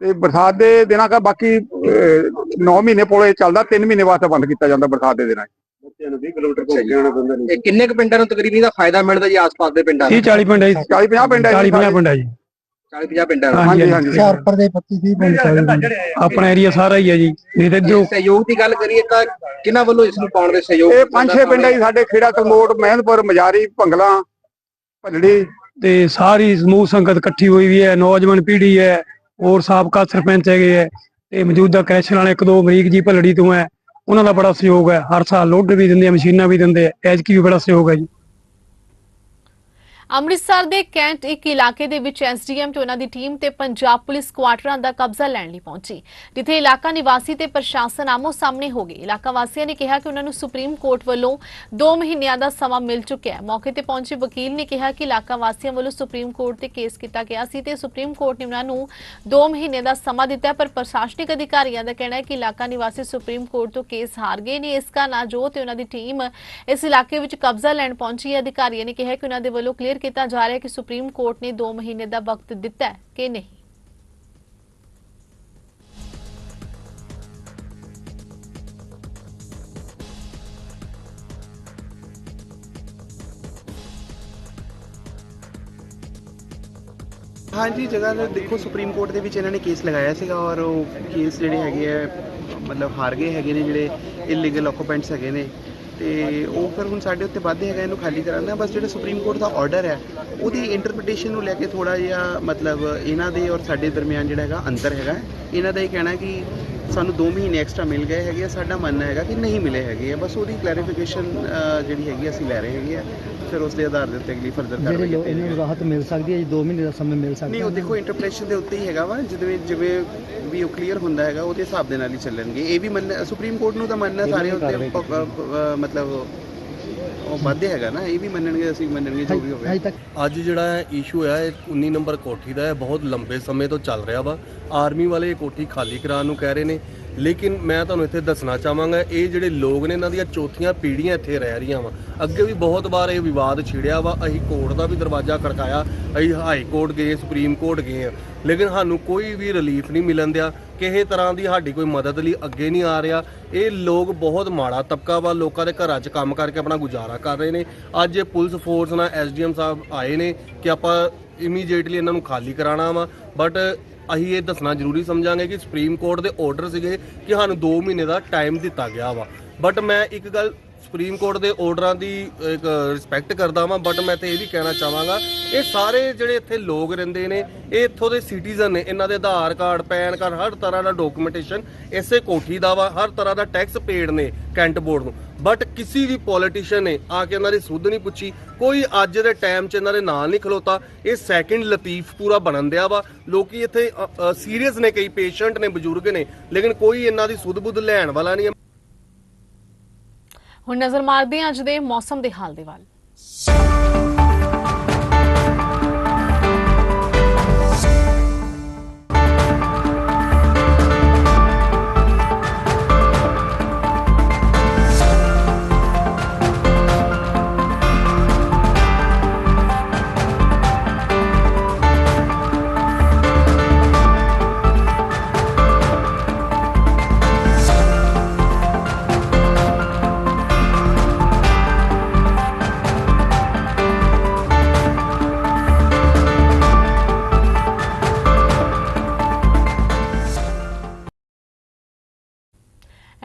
ਤੇ ਬਰਸਾਤ ਦੇ ਦਿਨਾਂ ਕਾ ਬਾਕੀ 9 ਮਹੀਨੇ ਪੁਲੇ ਚੱਲਦਾ 3 ਮਹੀਨੇ ਵਾਸਤੇ ਬੰਦ ਕੀਤਾ ਜਾਂਦਾ ਬਰਸਾਤ ਦੇ ਦਿਨਾਂ 'ਚ। ਬੱਚਿਆਂ ਨੂੰ 20 ਕਿਲੋਮੀਟਰ ਘੁੰਮ ਕੇ ਆਉਣਾ ਪੈਂਦਾ ਇਹ ਕਿੰਨੇ ਕੁ ਪਿੰਡਾਂ ਨੂੰ ਤਕਰੀਬਨ ਦਾ ਫਾਇਦਾ ਮਿਲਦਾ ਜੀ ਆਸ-ਪਾਸ ਦੇ ਪਿੰਡਾਂ 30 40 ਪਿੰਡ ਹੈ 40 50 ਪਿੰਡ ਹੈ 40 50 ਪਿੰਡ ਹੈ ਜੀ। 40-50 ਪਿੰਡਾਂ ਨੂੰ ਹਾਂਜੀ ਹਾਂਜੀ ਹੁਸ਼ਿਆਰਪੁਰ ਦੇ 25 30 ਪਿੰਡ ਆਪਣਾ ਏਰੀਆ ਸਾਰਾ ਹੀ ਹੈ ਜੀ। ਨਹੀਂ ਤੇ ਜੋ ਸਹਿਯੋਗ ਦੀ ਗੱਲ ਕਰੀਏ ਤਾਂ ਕਿਹਨਾਂ ਵੱਲੋਂ ਇਸ ਨੂੰ ਪਾਉਣ ਦੇ ਸਹਿਯੋਗ ਇਹ ਪੰਜ ਛੇ ਪਿੰਡ ਹੈ ਜੀ ਸਾਡੇ ਖੇੜਾ ਕਲਮੋਟ ਮਹਿੰਦਪੁਰ ਮਜਾਰੀ ਭੰਗਲਾ ਭੱਲੜੀ ਤੇ ਸਾਰੀ ਸਮੂਹ ਸੰਗਤ ਇਕੱਠੀ ਹੋਈ ਵੀ ਹੈ ਨੌਜਵਾਨ ਪੀੜ੍ਹੀ ਹੈ ਹੋਰ ਸਾਬਕਾ ਸਰਪੰਚ ਹੈਗੇ ਹੈ ਤੇ ਮੌਜੂਦਾ ਕ੍ਰੈਸ਼ਨ ਵਾਲੇ ਇੱਕ ਦੋ ਅਮਰੀਕ ਜੀ ਭੱਲੜੀ ਤੋਂ ਹੈ ਉਹਨਾਂ ਦਾ ਬੜਾ ਸਹਿਯੋਗ ਹੈ। ਹਰ ਸਾਲ ਲੋਡ ਵੀ ਦਿੰਦੇ ਆ ਮਸ਼ੀਨਾਂ ਵੀ ਦਿੰਦੇ ਆ ਐਜਕੀ ਵੀ ਬੜਾ ਸਹਿਯੋਗ ਹੈ ਜੀ। ਅੰਮ੍ਰਿਤਸਰ ਦੇ ਕੈਂਟ ਇੱਕ ਇਲਾਕੇ ਦੇ ਵਿੱਚ ਐਸਡੀਐਮ ਤੇ ਉਹਨਾਂ ਦੀ ਟੀਮ ਤੇ ਪੰਜਾਬ ਪੁਲਿਸ ਕੁਆਟਰਾਂ ਦਾ ਕਬਜ਼ਾ ਲੈਣ ਲਈ ਪਹੁੰਚੀ, ਜਿੱਥੇ ਇਲਾਕਾ ਨਿਵਾਸੀ ਤੇ ਪ੍ਰਸ਼ਾਸਨ ਆਮੋ ਸਾਹਮਣੇ ਹੋ ਗਏ। ਇਲਾਕਾ ਵਾਸੀਆਂ ਨੇ ਕਿਹਾ ਕਿ ਉਹਨਾਂ ਨੂੰ ਸੁਪਰੀਮ ਕੋਰਟ ਵੱਲੋਂ 2 ਮਹੀਨਿਆਂ ਦਾ ਸਮਾਂ ਮਿਲ ਚੁੱਕਿਆ ਹੈ। ਮੌਕੇ ਤੇ ਪਹੁੰਚੇ ਵਕੀਲ ਨੇ ਕਿਹਾ ਕਿ ਇਲਾਕਾ ਵਾਸੀਆਂ ਵੱਲੋਂ ਸੁਪਰੀਮ ਕੋਰਟ ਤੇ ਕੇਸ ਕੀਤਾ ਗਿਆ ਸੀ ਤੇ ਸੁਪਰੀਮ ਕੋਰਟ ਨੇ ਉਹਨਾਂ ਨੂੰ 2 ਮਹੀਨੇ ਦਾ ਸਮਾਂ ਦਿੱਤਾ ਪਰ ਪ੍ਰਸ਼ਾਸਨਿਕ ਅਧਿਕਾਰੀਆਂ ਦਾ ਕਹਿਣਾ ਹੈ ਕਿ ਇਲਾਕਾ ਨਿਵਾਸੀ ਸੁਪਰੀਮ ਕੋਰਟ ਤੋਂ ਕੇਸ ਹਾਰ ਗਏ ਨੇ। ਇਸ ਕਾਰਨ ਜੋ ਤੇ ਉਹਨਾਂ ਦੀ ਟੀਮ ਇਸ ਇਲਾਕੇ ਵਿੱਚ ਕਬਜ਼ਾ ਲੈਣ ਪਹੁੰਚੀ ਹੈ, ਅਧਿਕਾਰੀਆਂ ਨੇ ਕਿਹਾ ਕਿ ਉਹਨਾਂ ਦੇ ਵੱਲੋਂ ਕਲੀਅਰ ਕੀਤਾ ਜਾ ਰਿਹਾ ਹੈ ਕਿ ਸੁਪਰੀਮ ਕੋਰਟ ਨੇ 2 ਮਹੀਨੇ ਦਾ ਵਕਤ ਦਿੱਤਾ ਹੈ ਕਿ ਨਹੀਂ। ਹਾਂਜੀ, ਜਗ੍ਹਾ ਤੇ ਦੇਖੋ, ਸੁਪਰੀਮ ਕੋਰਟ ਦੇ ਵਿੱਚ ਇਹਨਾਂ ਨੇ ਕੇਸ ਲਗਾਇਆ ਸੀਗਾ ਔਰ ਉਹ ਕੇਸ ਜਿਹੜੇ ਹੈਗੇ ਆ, ਮਤਲਬ ਹਾਰ ਗਏ ਹੈਗੇ ਨੇ ਜਿਹੜੇ ਇਲੀਗਲ ਆਕੂਪੈਂਟਸ ਹੈਗੇ ਨੇ। ਤੇ ਉਹ ਫਿਰ ਹੁਣ ਸਾਡੇ ਉੱਤੇ ਵਾਧੇ ਹੈਗਾ ਇਹਨੂੰ ਖਾਲੀ ਕਰਾਉਣਾ ਬਸ ਜਿਹੜਾ ਸੁਪਰੀਮ ਕੋਰਟ ਦਾ ਆਰਡਰ ਹੈ ਉਹਦੀ ਇੰਟਰਪ੍ਰੀਟੇਸ਼ਨ ਨੂੰ ਲੈ ਕੇ ਥੋੜਾ ਜਿਹਾ ਮਤਲਬ ਇਹਨਾਂ ਦੇ ਔਰ ਸਾਡੇ ਦਰਮਿਆਨ ਜਿਹੜਾ ਹੈਗਾ ਅੰਤਰ ਹੈਗਾ। ਇਹਨਾਂ ਦਾ ਇਹ ਕਹਿਣਾ ਕਿ ਸਾਨੂੰ 2 ਮਹੀਨੇ ਐਕਸਟਰਾ ਮਿਲ ਗਏ ਹੈਗੇ ਆ। ਸਾਡਾ ਮੰਨਣਾ ਹੈਗਾ ਕਿ ਨਹੀਂ ਮਿਲੇ ਹੈਗੇ ਆ। ਬਸ ਉਹਦੀ ਕਲੈਰੀਫਿਕੇਸ਼ਨ ਜਿਹੜੀ ਹੈਗੀ ਅਸੀਂ ਲੈ ਰਹੇ ਹੈਗੇ ਆ। ਫਿਰ ਉਸ ਦੇ ਆਧਾਰ ਦੇ ਉੱਤੇ ਅਗਲੀ ਫਰਦਰ ਕਾਰਵਾਈ ਕੀਤੀ ਇਹਨਾਂ ਜਾਏਗੀ। ਰਾਹਤ ਮਿਲ ਸਕਦੀ ਹੈ ਜੀ 2 ਮਹੀਨੇ ਦਾ ਸਮਾਂ ਮਿਲ ਸਕਦਾ ਨਹੀਂ ਉਹ ਦੇਖੋ ਇੰਟਰਪ੍ਰੀਟੇਸ਼ਨ ਦੇ ਉੱਤੇ ਹੀ ਹੈਗਾ ਵਾ। ਜਿਵੇਂ ਜਿਵੇਂ ਵੀ ਉਹ ਕਲੀਅਰ ਹੁੰਦਾ ਹੈਗਾ ਉਹਦੇ ਹਿਸਾਬ ਦੇ ਨਾਲ ਹੀ ਚੱਲਣਗੇ। ਇਹ ਵੀ ਮੰਨ ਸੁਪਰੀਮ ਕੋਰਟ ਨੂੰ ਤਾਂ ਮੰਨਣਾ ਸਾਰੇ ਉੱਤੇ ਪ- ਪ- ਪ- ਮਤਲਬ ਉਹ ਵਾਧੇ ਹੈਗਾ ਨਾ ਇਹ ਵੀ ਮੰਨਣਗੇ ਅਸੀਂ ਮੰਨਣਗੇ ਜੋ ਵੀ ਹੋਵੇ। ਅਜੇ ਜਿਹੜਾ ਇਸ਼ੂ ਹੈ ਇਹ 19 ਨੰਬਰ ਕੋਠੀ ਦਾ ਹੈ ਬਹੁਤ ਲੰਬੇ ਸਮੇਂ ਤੋਂ ਚੱਲ ਰਿਹਾ ਵਾ। ਆਰਮੀ ਵਾਲੇ ਇਹ ਕੋਠੀ ਖਾਲੀ ਕਰਾਉਣ ਨੂੰ ਕਹਿ ਰਹੇ ਨੇ। ਲੇਕਿਨ ਮੈਂ ਤੁਹਾਨੂੰ ਇੱਥੇ ਦੱਸਣਾ ਚਾਹਾਂਗਾ, ਇਹ ਜਿਹੜੇ ਲੋਕ ਨੇ ਇਹਨਾਂ ਦੀਆਂ ਚੌਥੀਆਂ ਪੀੜ੍ਹੀਆਂ ਇੱਥੇ ਰਹਿ ਰਹੀਆਂ ਵਾ। ਅੱਗੇ ਵੀ ਬਹੁਤ ਵਾਰ ਇਹ ਵਿਵਾਦ ਛਿੜਿਆ ਵਾ, ਅਸੀਂ ਕੋਰਟ ਦਾ ਵੀ ਦਰਵਾਜ਼ਾ ਖੜਕਾਇਆ, ਅਸੀਂ ਹਾਈ ਕੋਰਟ ਗਏ, ਸੁਪਰੀਮ ਕੋਰਟ ਗਏ ਆ। ਲੇਕਿਨ ਸਾਨੂੰ ਕੋਈ ਵੀ ਰਿਲੀਫ ਨਹੀਂ ਮਿਲਣ ਦਿਆ, ਕਿਸੇ ਤਰ੍ਹਾਂ ਦੀ ਸਾਡੀ ਕੋਈ ਮਦਦ ਲਈ ਅੱਗੇ ਨਹੀਂ ਆ ਰਿਹਾ। ਇਹ ਲੋਕ ਬਹੁਤ ਮਾੜਾ ਤਬਕਾ ਵਾ, ਲੋਕਾਂ ਦੇ ਘਰਾਂ 'ਚ ਕੰਮ ਕਰਕੇ ਆਪਣਾ ਗੁਜ਼ਾਰਾ ਕਰ ਰਹੇ ਨੇ। ਅੱਜ ਇਹ ਪੁਲਿਸ ਫੋਰਸ ਨਾਲ ਐਸਡੀਐਮ ਸਾਹਿਬ ਆਏ ਨੇ ਕਿ ਆਪਾਂ ਇਮੀਡੀਏਟਲੀ ਇਹਨਾਂ ਨੂੰ ਖਾਲੀ ਕਰਾਉਣਾ ਵਾ। ਬਟ ਅਸੀਂ ਇਹ ਦੱਸਣਾ ਜ਼ਰੂਰੀ ਸਮਝਾਂਗੇ ਕਿ ਸੁਪਰੀਮ ਕੋਰਟ ਦੇ ਆਰਡਰ ਸੀਗੇ ਕਿ ਸਾਨੂੰ 2 ਮਹੀਨੇ ਦਾ ਟਾਈਮ ਦਿੱਤਾ ਗਿਆ ਵਾ। ਬਟ ਮੈਂ ਇੱਕ ਗੱਲ ਸੁਪਰੀਮ ਕੋਰਟ ਦੇ ਆਰਡਰਾਂ ਦੀ ਇੱਕ ਰਿਸਪੈਕਟ ਕਰਦਾ ਵਾਂ ਬਟ ਮੈਂ ਤੇ ਇਹ ਵੀ ਕਹਿਣਾ ਚਾਹਾਂਗਾ, ਇਹ ਸਾਰੇ ਜਿਹੜੇ ਇੱਥੇ ਲੋਕ ਰਹਿੰਦੇ ਨੇ, ਇਹ ਇੱਥੋਂ ਦੇ ਸਿਟੀਜ਼ਨ ਨੇ, ਇਹਨਾਂ ਦੇ ਆਧਾਰ ਕਾਰਡ, ਪੈਨ ਕਾਰਡ, ਹਰ ਤਰ੍ਹਾਂ ਦਾ ਡਾਕੂਮੈਂਟੇਸ਼ਨ ਇਸੇ ਕੋਠੀ ਦਾ ਵਾ, ਹਰ ਤਰ੍ਹਾਂ ਦਾ ਟੈਕਸ ਪੇਡ ਨੇ ਕੈਂਟ ਬੋਰਡ ਨੂੰ। ਬਟ ਕਿਸੇ ਵੀ ਪੋਲੀਟੀਸ਼ੀਅਨ ਨੇ ਆ ਕੇ ਇਹਨਾਂ ਦੀ ਸੁੱਧ ਨਹੀਂ ਪੁੱਛੀ ਕੋਈ ਅੱਜ ਦੇ ਟਾਈਮ 'ਚ ਇਹਨਾਂ ਦੇ ਨਾਲ ਨਹੀਂ ਖਲੋਤਾ ਇਹ ਸੈਕਿੰਡ ਲਤੀਫ ਪੂਰਾ ਬਣਨ ਦਿਆ ਵਾ ਲੋਕੀ ਇੱਥੇ ਸੀਰੀਅਸ ਨੇ ਕਈ ਪੇਸ਼ੈਂਟ ਨੇ ਬਜ਼ੁਰਗ ਨੇ ਲੇਕਿਨ ਕੋਈ ਇਹਨਾਂ ਦੀ ਸੁੱਧ ਬੁੱਧ ਲੈਣ ਵਾਲਾ ਨਹੀਂ ਹੈ ਹੁਣ ਨਜ਼ਰ ਮਾਰਦੇ ਹਾਂ ਅੱਜ ਦੇ ਮੌਸਮ ਦੇ ਹਾਲ ਦੇ ਵੱਲ